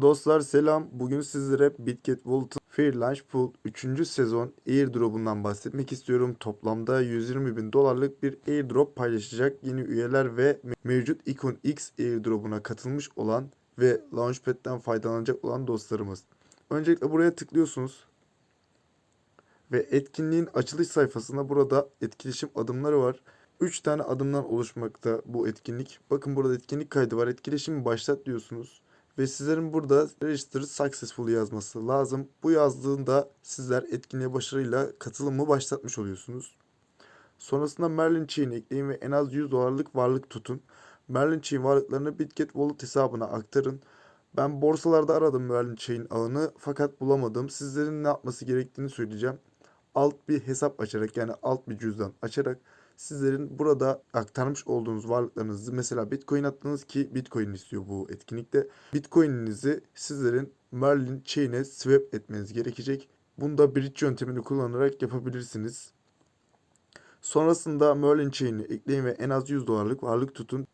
Dostlar selam. Bugün sizlere Bitget Wallet'ın Fair Launch Pool 3. sezon airdrop'undan bahsetmek istiyorum. Toplamda 120 bin dolarlık bir airdrop paylaşacak yeni üyeler ve me- mevcut Icon X airdrop'una katılmış olan ve Launchpad'den faydalanacak olan dostlarımız. Öncelikle buraya tıklıyorsunuz. Ve etkinliğin açılış sayfasında burada etkileşim adımları var. 3 tane adımdan oluşmakta bu etkinlik. Bakın burada etkinlik kaydı var. Etkileşimi başlat diyorsunuz. Ve sizlerin burada register successful yazması lazım. Bu yazdığında sizler etkinliğe başarıyla katılımı başlatmış oluyorsunuz. Sonrasında Merlin Chain ekleyin ve en az 100 dolarlık varlık tutun. Merlin Chain varlıklarını Bitget Wallet hesabına aktarın. Ben borsalarda aradım Merlin Chain ağını fakat bulamadım. Sizlerin ne yapması gerektiğini söyleyeceğim. Alt bir hesap açarak yani alt bir cüzdan açarak sizlerin burada aktarmış olduğunuz varlıklarınızı mesela Bitcoin attınız ki Bitcoin istiyor bu etkinlikte. Bitcoin'inizi sizlerin Merlin Chain'e swap etmeniz gerekecek. Bunu da bridge yöntemini kullanarak yapabilirsiniz. Sonrasında Merlin Chain'i ekleyin ve en az 100 dolarlık varlık tutun.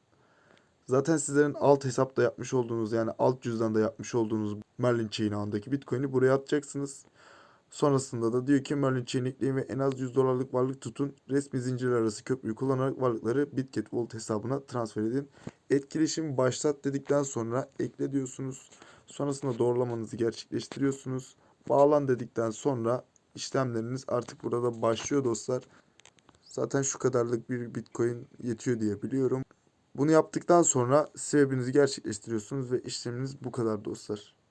Zaten sizlerin alt hesapta yapmış olduğunuz yani alt cüzdanda yapmış olduğunuz Merlin Chain ağındaki Bitcoin'i buraya atacaksınız. Sonrasında da diyor ki Merlin ekleyin ve en az 100 dolarlık varlık tutun. Resmi zincir arası köprüyü kullanarak varlıkları Bitget Vault hesabına transfer edin. Etkileşim başlat dedikten sonra ekle diyorsunuz. Sonrasında doğrulamanızı gerçekleştiriyorsunuz. Bağlan dedikten sonra işlemleriniz artık burada başlıyor dostlar. Zaten şu kadarlık bir Bitcoin yetiyor diye biliyorum. Bunu yaptıktan sonra sebebinizi gerçekleştiriyorsunuz ve işleminiz bu kadar dostlar.